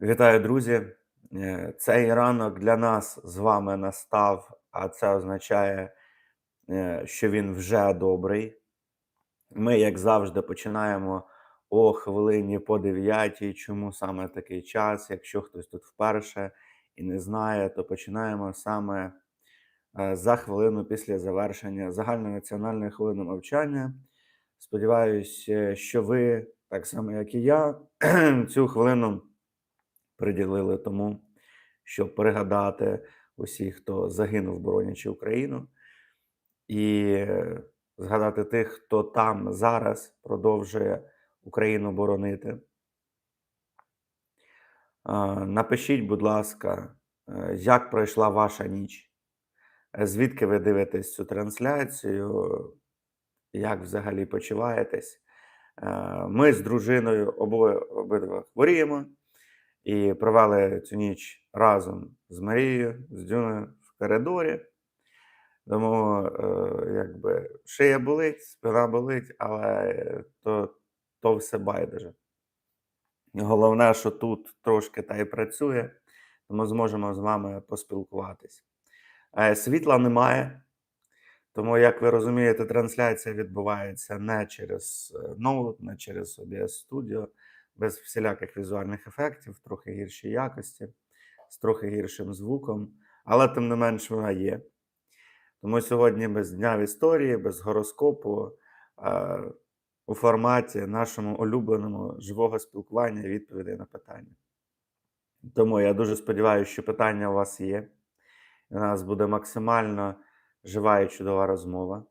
Вітаю, друзі! Е, Цей ранок для нас з вами настав, а це означає, е, що він вже добрий. Ми, як завжди, починаємо о хвилині по дев'ятій. Чому саме такий час? Якщо хтось тут вперше і не знає, то починаємо саме е, за хвилину після завершення загальнонаціональної хвилини мовчання. Сподіваюсь, що ви, так само як і я, цю хвилину приділили тому, щоб пригадати усіх, хто загинув, боронячи Україну, і згадати тих, хто там зараз продовжує Україну боронити. Напишіть, будь ласка, е, як пройшла ваша ніч? Е, Звідки ви дивитесь цю трансляцію? Як взагалі почуваєтесь? Е, Ми з дружиною обоє обидва хворіємо і провели цю ніч разом з Марією, з Дюною в коридорі. Тому, е, якби шия болить, спина болить, але то, то все байдуже. Головне, що тут трошки та й працює, тому зможемо з вами поспілкуватись. Е, Світла немає, тому, як ви розумієте, трансляція відбувається не через е, ноут, не через OBS Studio, без всіляких візуальних ефектів, трохи гіршій якості, з трохи гіршим звуком, але тим не менш вона є. Тому сьогодні без дня в історії, без гороскопу, е, у форматі нашому улюбленому живого спілкування і відповідей на питання. Тому я дуже сподіваюся, що питання у вас є. і У нас буде максимально жива і чудова розмова.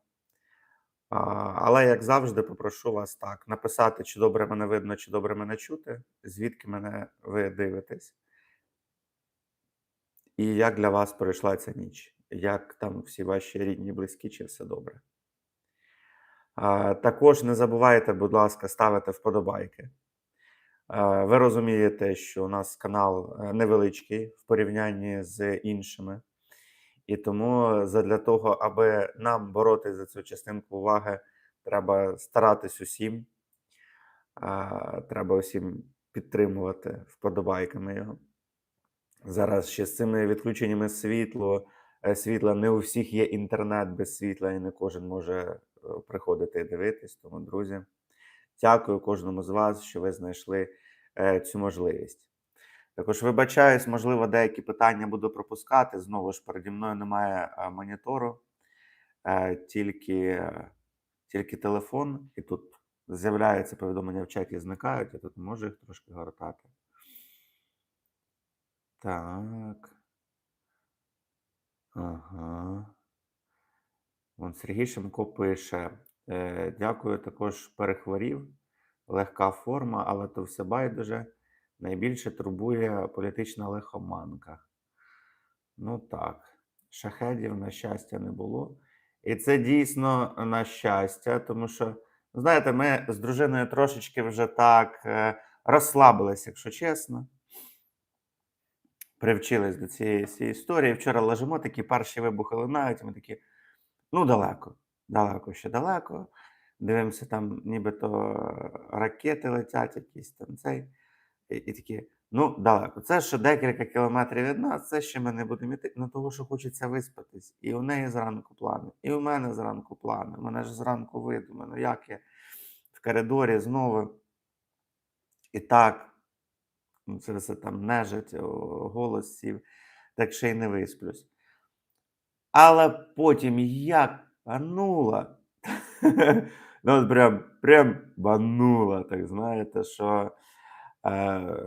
Але, як завжди, попрошу вас так: написати, чи добре мене видно, чи добре мене чути, звідки мене ви дивитесь, і як для вас пройшла ця ніч, як там всі ваші рідні, близькі, чи все добре. Також не забувайте, будь ласка, ставити вподобайки. Ви розумієте, що у нас канал е, невеличкий в порівнянні з іншими. І тому задля того, аби нам боротися за цю частинку уваги, треба старатись усім. Треба усім підтримувати вподобайками його. Зараз ще з цими відключеннями світло, е, світла не у всіх є інтернет без світла, і не кожен може е, приходити і дивитись. Тому, друзі, дякую кожному з вас, що ви знайшли е, цю можливість. Також вибачаюсь, можливо, деякі питання буду пропускати. Знову ж переді мною немає е, монітору, е, тільки, тільки телефон, і тут з'являються повідомлення в чаті, зникають, я тут можу їх трошки гортати. Так. Ага. Вон Сергій Шимко пише: е, Дякую, також перехворів. Легка форма, але то все байдуже. Найбільше турбує політична лихоманка. Ну так, шахедів, на щастя, не було. І це дійсно на щастя, тому що, знаєте, ми з дружиною трошечки вже так е, розслабились, якщо чесно. Привчились до цієї, цієї історії. Вчора лежимо, такі перші вибухи лунають, ми такі, ну, далеко, далеко, ще далеко. Дивимося, там нібито ракети летять, якісь там цей. І, такі, ну, далеко. Це ще декілька кілометрів від нас, це ще ми не будемо йти, ну того, що хочеться виспатись. І у неї зранку плани, і у мене зранку плани. Мене ж зранку видно, ну як я в коридорі знову. І так, ну, це все там нежить, о, голос сів, так ще й не висплюсь. Але потім як панула. ну, от прям, прям банула, так знаєте, що е,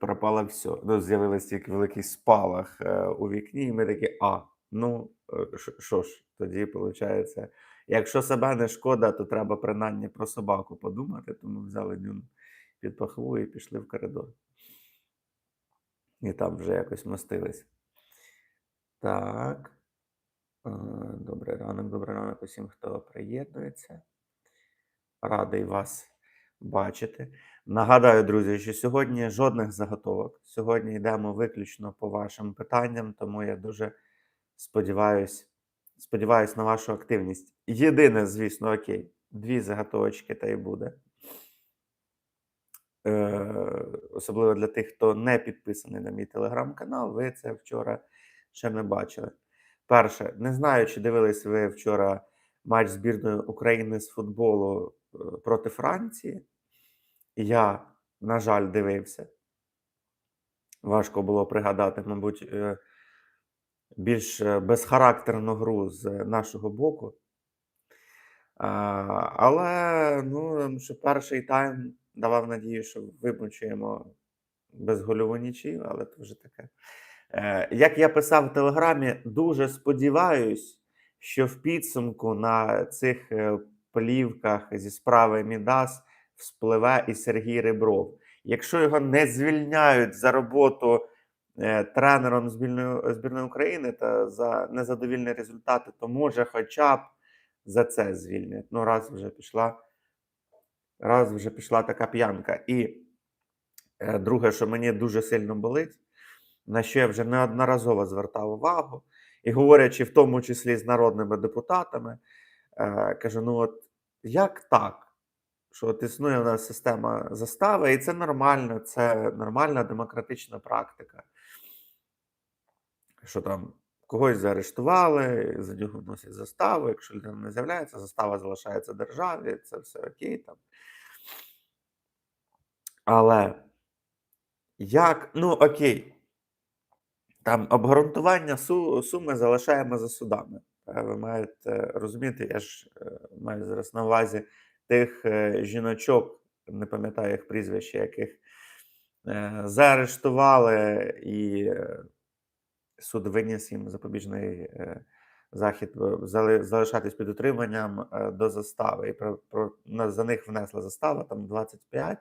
пропало все. Ну, з'явився тільки великий спалах е, у вікні, і ми такі, а, ну, е, що- ж, тоді виходить, якщо себе не шкода, то треба принаймні про собаку подумати, тому взяли нюн під пахву і пішли в коридор. І там вже якось мостились. Так. Добрий ранок, добрий ранок усім, хто приєднується. Радий вас бачити. Нагадаю, друзі, що сьогодні жодних заготовок. Сьогодні йдемо виключно по вашим питанням, тому я дуже сподіваюсь, сподіваюсь на вашу активність. Єдине, звісно, окей, дві заготовочки та й буде. е, особливо для тих, хто не підписаний на мій телеграм-канал, ви це вчора ще не бачили. Перше, не знаю, чи дивились ви вчора матч збірної України з футболу е, проти Франції. Я, на жаль, дивився. Важко було пригадати, мабуть, е, більш е, безхарактерну гру з нашого боку. Але ну, що перший тайм давав надію, що вимучуємо без гольову нічию, але це вже таке. Е, як я писав в Телеграмі, дуже сподіваюсь, що в підсумку на цих плівках зі справи Мідас вспливе і Сергій Ребров. Якщо його не звільняють за роботу е, тренером збірної, збірної України та за незадовільні результати, то може хоча б за це звільнять. Ну, раз вже пішла, раз вже пішла така п'янка. І е, друге, що мені дуже сильно болить, на що я вже неодноразово звертав увагу, і говорячи в тому числі з народними депутатами, е, кажу: ну от як так? Що от існує у нас система застави, і це нормально, це нормальна демократична практика. Що там когось заарештували, за нього вносять заставу. Якщо людина не з'являється, застава залишається державі, це все окей там. Але як, ну окей, там обґрунтування су, суми залишаємо за судами. Ви маєте розуміти, я ж е, маю зараз на увазі тих е, жіночок, не пам'ятаю їх прізвища, яких е, заарештували і е, суд виніс їм запобіжний захід залишатись під утриманням до застави. І про, про, за них внесла застава там 25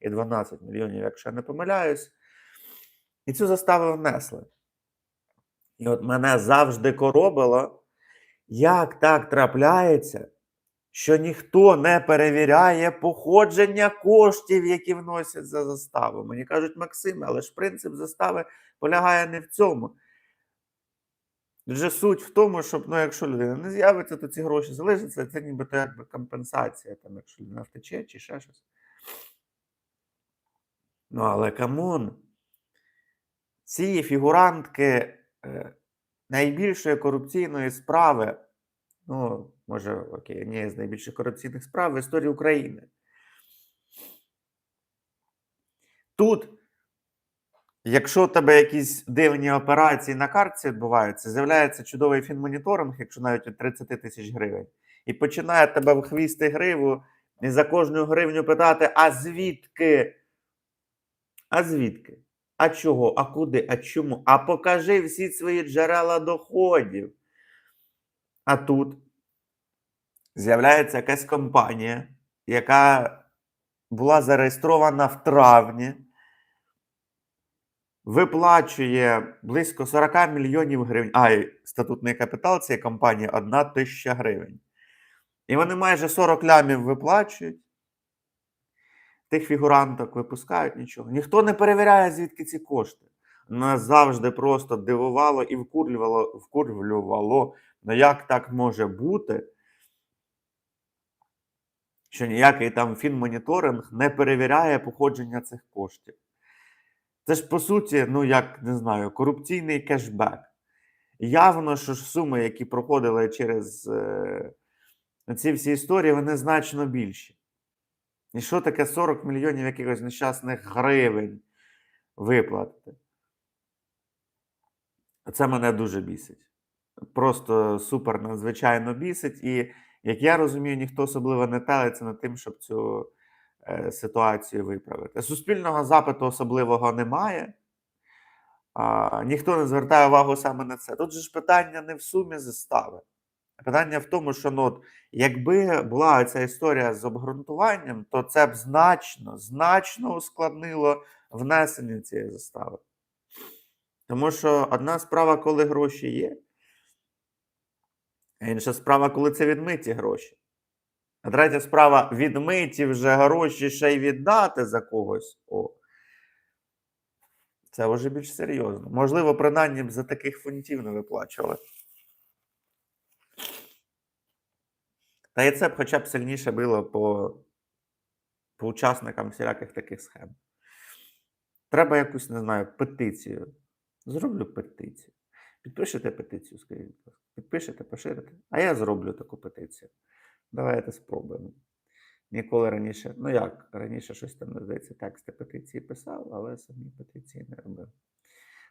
і 12 мільйонів, якщо я не помиляюсь. І цю заставу внесли. І от мене завжди коробило, як так трапляється, що ніхто не перевіряє походження коштів, які вносять за заставу. Мені кажуть, Максиме, але ж принцип застави полягає не в цьому. Вже суть в тому, щоб ну, якщо людина не з'явиться, то ці гроші залишаться, це нібито якби компенсація, там, якщо людина втече чи ще щось. Ну, але камон, ці фігурантки е, найбільшої корупційної справи, ну, може, окей, однієї з найбільших корупційних справ в історії України. Тут, якщо у тебе якісь дивні операції на картці відбуваються, з'являється чудовий фінмоніторинг, якщо навіть від 30 тисяч гривень, і починає тебе в хвіст і гриву, і за кожну гривню питати: а звідки? А звідки? А чого? А куди? А чому? А покажи всі свої джерела доходів. А тут з'являється якась компанія, яка була зареєстрована в травні, виплачує близько 40 мільйонів гривень. А, і статутний капітал цієї компанії 1 тисяча гривень. І вони майже 40 лямів виплачують. Тих фігуранток випускають нічого. Ніхто не перевіряє, звідки ці кошти. Нас завжди просто дивувало і вкурлювало, вкурвлювало. Ну як так може бути, що ніякий там фінмоніторинг не перевіряє походження цих коштів? Це ж по суті, ну як не знаю, корупційний кешбек. Явно, що ж суми, які проходили через е, ці всі історії, вони значно більші. І що таке 40 мільйонів якихось нещасних гривень виплатити? Це мене дуже бісить. Просто супер надзвичайно бісить. І, як я розумію, ніхто особливо не телиться над тим, щоб цю е, ситуацію виправити. Суспільного запиту особливого немає. А, ніхто не звертає увагу саме на це. Тут же ж питання не в сумі застави. Питання в тому, що ну, от, якби була ця історія з обґрунтуванням, то це б значно, значно ускладнило внесення цієї застави. Тому що одна справа, коли гроші є, інша справа, коли це відмиті гроші. А третя справа відмиті вже гроші ще й віддати за когось. О. Це вже більш серйозно. Можливо, принаймні б за таких фунтів не виплачували. Та і це б хоча б сильніше било по, по учасникам всіляких таких схем. Треба якусь, не знаю, петицію. Зроблю петицію. Підпишете петицію, скажіть, будь ласка. Підпишете, поширите. А я зроблю таку петицію. Давайте спробуємо. Ніколи раніше, ну як, раніше щось там, здається, тексти петиції писав, але самі петиції не робив.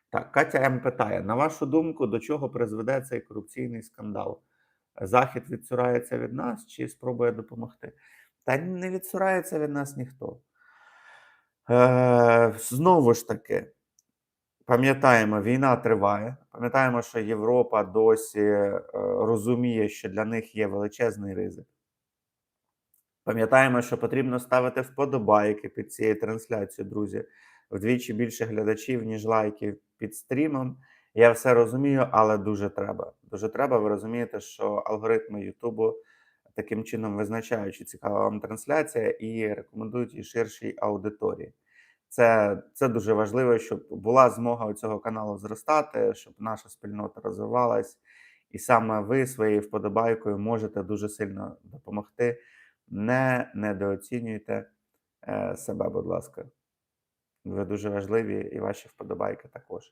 Так, Катя М. питає: на вашу думку, до чого призведе цей корупційний скандал? Захід відсурається від нас чи спробує допомогти? Та не відсурається від нас ніхто. Е, знову ж таки, пам'ятаємо, війна триває. Пам'ятаємо, що Європа досі е, розуміє, що для них є величезний ризик. Пам'ятаємо, що потрібно ставити вподобайки під цією трансляцією, друзі. Вдвічі більше глядачів, ніж лайків під стрімом. Я все розумію, але дуже треба. Дуже треба. Ви розумієте, що алгоритми Ютубу таким чином визначають, чи цікава вам трансляція, і рекомендують її ширшій аудиторії. Це, це дуже важливо, щоб була змога у цього каналу зростати, щоб наша спільнота розвивалась. І саме ви своєю вподобайкою можете дуже сильно допомогти. Не недооцінюйте е, себе, будь ласка. Ви дуже важливі і ваші вподобайки також.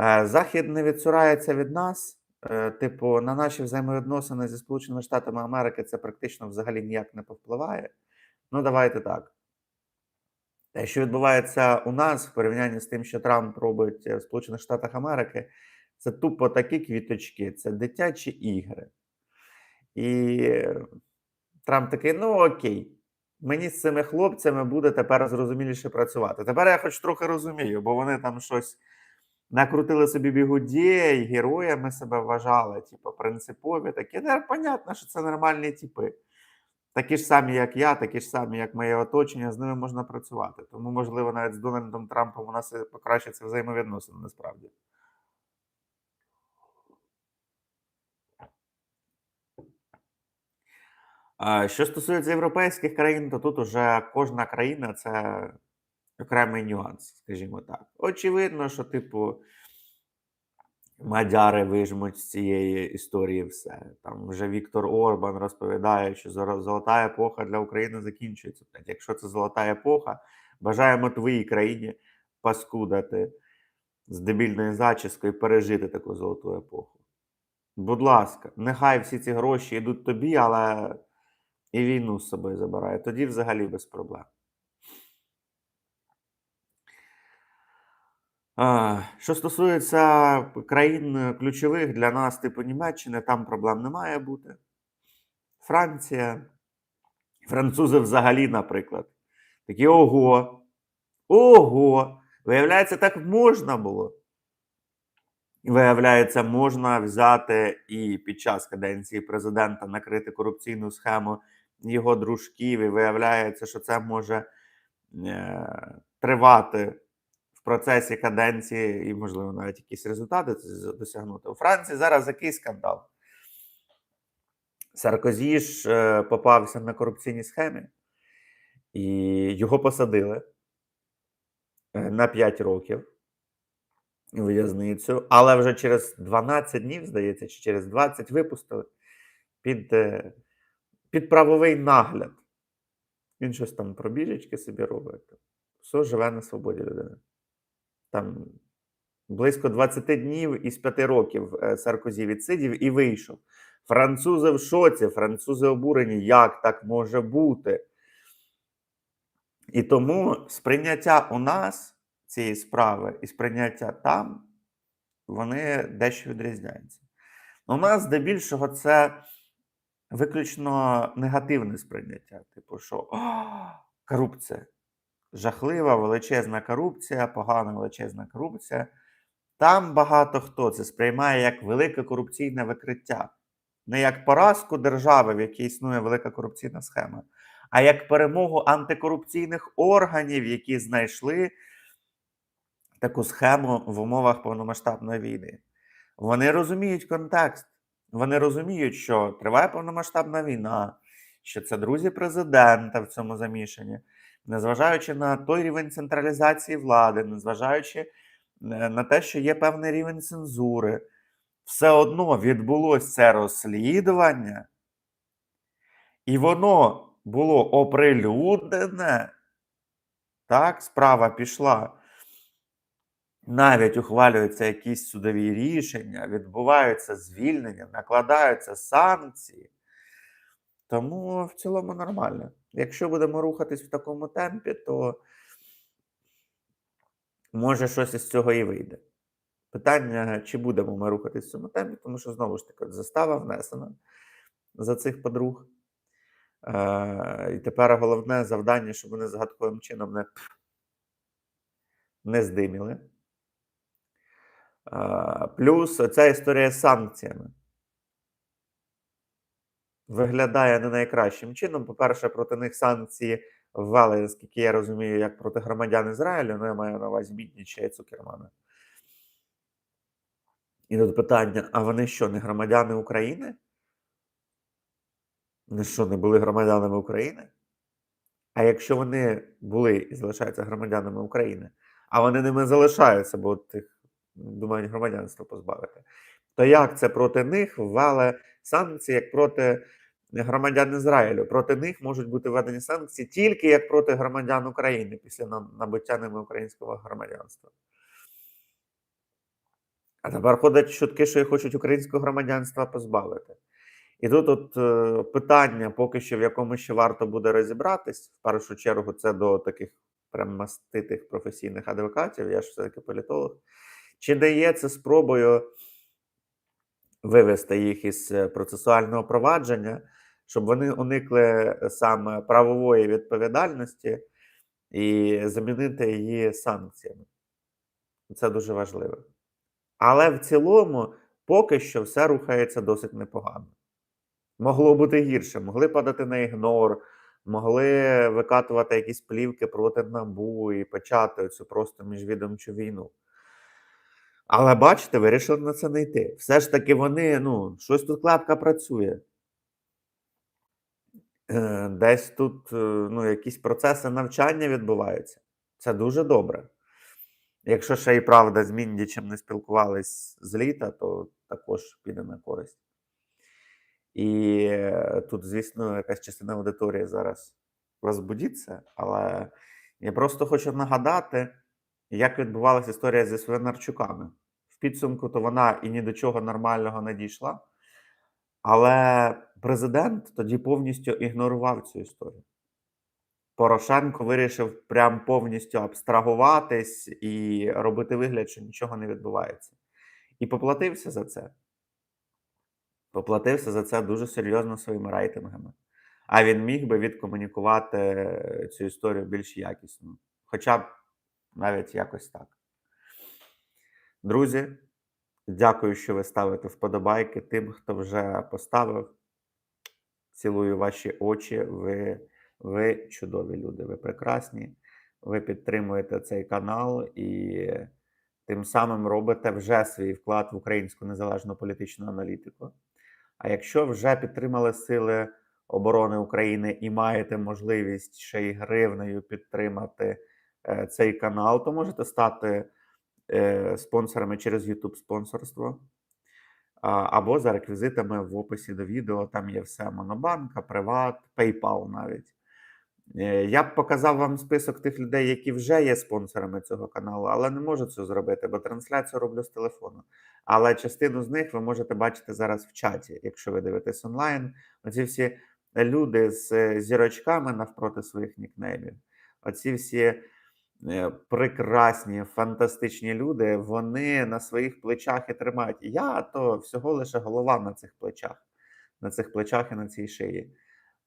Е, Захід не відсурається від нас. Е, Типу, на наші взаємовідносини зі Сполученими Штатами Америки це практично взагалі ніяк не повпливає. Ну, давайте так. Те, що відбувається у нас в порівнянні з тим, що Трамп робить в Сполучених Штатах Америки, це тупо такі квіточки, це дитячі ігри. І Трамп такий: ну окей, мені з цими хлопцями буде тепер зрозуміліше працювати. Тепер я хоч трохи розумію, бо вони там щось накрутили собі бігудєй, героями себе вважали, типу, принципові. Такі, понятно, що це нормальні типи. Такі ж самі, як я, такі ж самі, як моє оточення, з ними можна працювати. Тому, можливо, навіть з Дональдом Трампом у нас покращаться взаємовідносини насправді. Що стосується європейських країн, то тут уже кожна країна це окремий нюанс, скажімо так. Очевидно, що, типу, мадяри вижмуть з цієї історії все. Там вже Віктор Орбан розповідає, що золота епоха для України закінчується. Якщо це золота епоха, бажаємо твоїй країні паскудати з дебільною зачіскою пережити таку золоту епоху. Будь ласка, нехай всі ці гроші йдуть тобі, але і війну з собою забирає. Тоді взагалі без проблем. Що стосується країн е, ключових для нас, типу Німеччини, там проблем не має бути. Франція, французи взагалі, наприклад. Такі ого. Ого! Виявляється, так можна було. Виявляється, можна взяти і під час каденції президента накрити корупційну схему його дружків, і виявляється, що це може е, тривати процесі каденції, і, можливо, навіть якісь результати досягнути. У Франції зараз який скандал? Саркозі ж е, попався на корупційній схемі, і його посадили е, на 5 років у в'язницю, але вже через 12 днів, здається, чи через 20 випустили під, е, під правовий нагляд. Він щось там пробіжечки собі робить. Все живе на свободі людина. Там близько 20 днів із 5 років е, Саркозі відсидів і вийшов. Французи в шоці, французи обурені, як так може бути. І тому сприйняття у нас цієї справи і сприйняття там, вони дещо відрізняються. У нас здебільшого це виключно негативне сприйняття. Типу, що «О, корупція. Жахлива, величезна корупція, погана величезна корупція. Там багато хто це сприймає як велике корупційне викриття. Не як поразку держави, в якій існує велика корупційна схема, а як перемогу антикорупційних органів, які знайшли таку схему в умовах повномасштабної війни. Вони розуміють контекст. Вони розуміють, що триває повномасштабна війна, що це друзі президента в цьому замішані, незважаючи на той рівень централізації влади, незважаючи е, на те, що є певний рівень цензури, все одно відбулося це розслідування, і воно було оприлюднене, так, справа пішла. Навіть ухвалюються якісь судові рішення, відбуваються звільнення, накладаються санкції. Тому в цілому нормально. Якщо будемо рухатись в такому темпі, то може щось із цього і вийде. Питання, чи будемо ми рухатись в цьому темпі, тому що знову ж таки застава внесена за цих подруг. Е, і тепер головне завдання, щоб вони загадковим чином не, не здиміли. Е, плюс ця історія з санкціями виглядає не найкращим чином. По-перше, проти них санкції ввели, наскільки я розумію, як проти громадян Ізраїлю, ну я маю на увазі Мітніча і Цукермана. І тут питання: а вони що, не громадяни України? Вони що, не були громадянами України? А якщо вони були і залишаються громадянами України, а вони ними залишаються, бо тих думають громадянства позбавити, то як це проти них ввели санкції як проти громадян Ізраїлю? Проти них можуть бути введені санкції тільки як проти громадян України після на- набуття ними українського громадянства. А тепер ходять чутки, що їх хочуть українського громадянства позбавити. І тут от е, питання, поки що в якому ще варто буде розібратись, в першу чергу, це до таких прям маститих професійних адвокатів, я ж все-таки політолог. Чи дає це спробою вивести їх із е, процесуального провадження, щоб вони уникли е, саме правової відповідальності і замінити її санкціями? Це дуже важливо. Але в цілому, поки що все рухається досить непогано. Могло бути гірше, могли падати на ігнор, могли викатувати якісь плівки проти НАБУ і почати цю просто міжвідомчу війну. Але бачите, вирішили на це не йти. Все ж таки вони, ну, щось тут клапка працює. Е, Десь тут е, ну, якісь процеси навчання відбуваються. Це дуже добре. Якщо ще і правда з Міндічем не спілкувались з літа, то також піде на користь. І е, тут, звісно, якась частина аудиторії зараз розбудіться, але я просто хочу нагадати, як відбувалася історія зі Свинарчуками. В підсумку то вона і ні до чого нормального не дійшла, але президент тоді повністю ігнорував цю історію. Порошенко вирішив прям повністю абстрагуватись і робити вигляд, що нічого не відбувається. І поплатився за це. Поплатився за це дуже серйозно своїми рейтингами. А він міг би відкомунікувати цю історію більш якісно. Хоча б навіть якось так. Друзі, дякую, що ви ставите вподобайки тим, хто вже поставив. Цілую ваші очі. Ви, ви чудові люди, ви прекрасні. Ви підтримуєте цей канал і тим самим робите вже свій вклад в українську незалежну політичну аналітику. А якщо вже підтримали Сили оборони України і маєте можливість ще й гривнею підтримати цей канал, то можете стати е, спонсорами через YouTube спонсорство. Або за реквізитами в описі до відео. Там є все: Монобанка, Приват, PayPal навіть. Е, Я б показав вам список тих людей, які вже є спонсорами цього каналу, але не можу це зробити, бо трансляцію роблю з телефону. Але частину з них ви можете бачити зараз в чаті, якщо ви дивитесь онлайн. Оці всі люди з е, зірочками навпроти своїх нікнеймів. Оці всі е, прекрасні, фантастичні люди, вони на своїх плечах і тримають. Я то всього лише голова на цих плечах, на цих плечах і на цій шиї.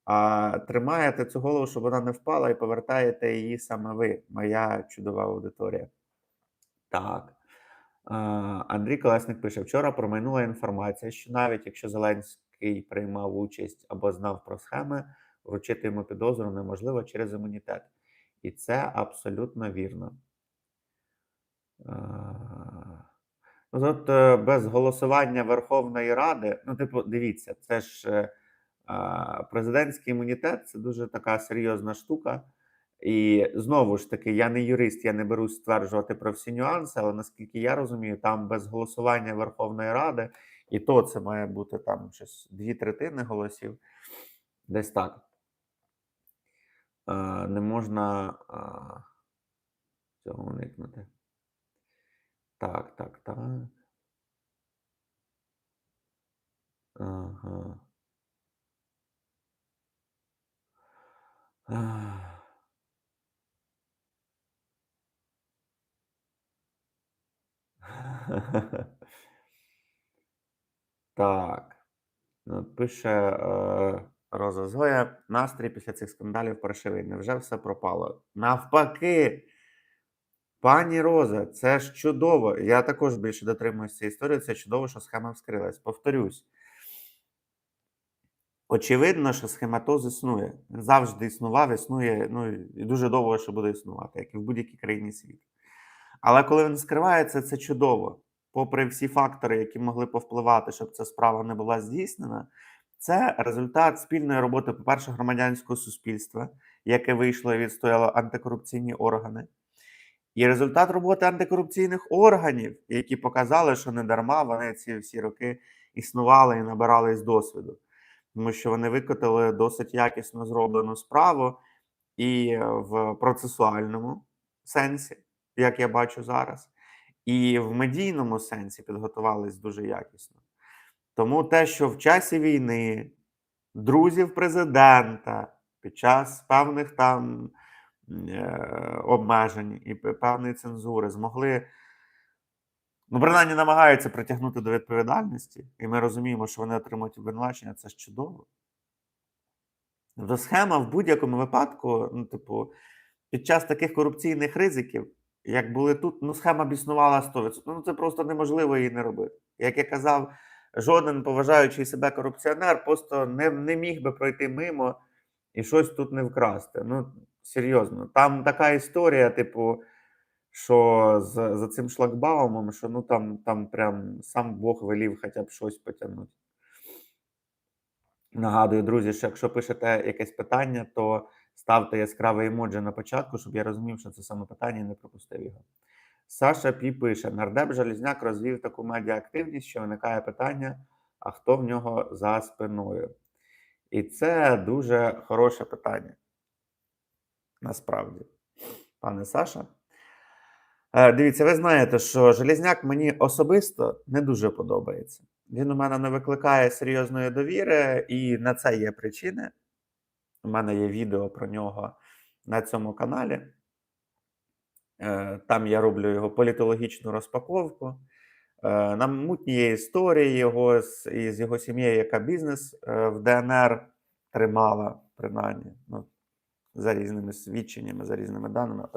А тримаєте цю голову, щоб вона не впала, і повертаєте її саме ви, моя чудова аудиторія. Так. Андрій Колесник пише: вчора промайнула інформація, що навіть якщо Зеленський приймав участь або знав про схеми, вручити йому підозру неможливо через імунітет. І це абсолютно вірно. Ну, от е, без голосування Верховної Ради, ну, типу, дивіться, це ж е, президентський імунітет це дуже така серйозна штука. І знову ж таки, я не юрист, я не берусь стверджувати про всі нюанси, але наскільки я розумію, там без голосування Верховної Ради, і то це має бути там щось дві третини голосів, десь так. Е, не можна цього уникнути. Так, так, так. Ага. Ах. Так. Пише е, Роза Зоя, настрій після цих скандалів паршивий. Невже все пропало? Навпаки, пані Роза, це ж чудово. Я також більше дотримуюся цієї історії. Це чудово, що схема вскрилась. Повторюсь. Очевидно, що схематоз існує. Завжди існував, існує, ну і дуже довго ще буде існувати, як і в будь-якій країні світу. Але коли він скривається, це чудово. Попри всі фактори, які могли повпливати, щоб ця справа не була здійснена, це результат спільної роботи, по-перше, громадянського суспільства, яке вийшло і відстояло антикорупційні органи, і результат роботи антикорупційних органів, які показали, що не дарма вони ці всі роки існували і набирались досвіду, тому що вони викотили досить якісно зроблену справу і в процесуальному сенсі, як я бачу зараз, і в медійному сенсі підготувались дуже якісно. Тому те, що в часі війни друзів президента під час певних там е, обмежень і певної цензури змогли, ну, принаймні намагаються притягнути до відповідальності, і ми розуміємо, що вони отримують обвинувачення, це ж чудово. Тобто схема в будь-якому випадку, ну, типу, під час таких корупційних ризиків, як були тут, ну, схема б існувала 100%. Ну, це просто неможливо її не робити. Як я казав, жоден поважаючий себе корупціонер просто не, не міг би пройти мимо і щось тут не вкрасти. Ну, серйозно. Там така історія, типу, що з, за цим шлагбаумом, що ну там, там прям сам Бог велів хоча б щось потягнути. Нагадую, друзі, що якщо пишете якесь питання, то ставте яскраве емоджі на початку, щоб я розумів, що це саме питання і не пропустив його. Саша Пі пише: нардеп Желізняк розвів таку медіаактивність, що виникає питання, а хто в нього за спиною? І це дуже хороше питання. Насправді, пане Саша. Е, Дивіться, ви знаєте, що Желізняк мені особисто не дуже подобається. Він у мене не викликає серйозної довіри, і на це є причини. У мене є відео про нього на цьому каналі. Е, Там я роблю його політологічну розпаковку. На мутні історії його з, його сім'єю, яка бізнес е, в ДНР тримала, принаймні, ну, за різними свідченнями, за різними даними.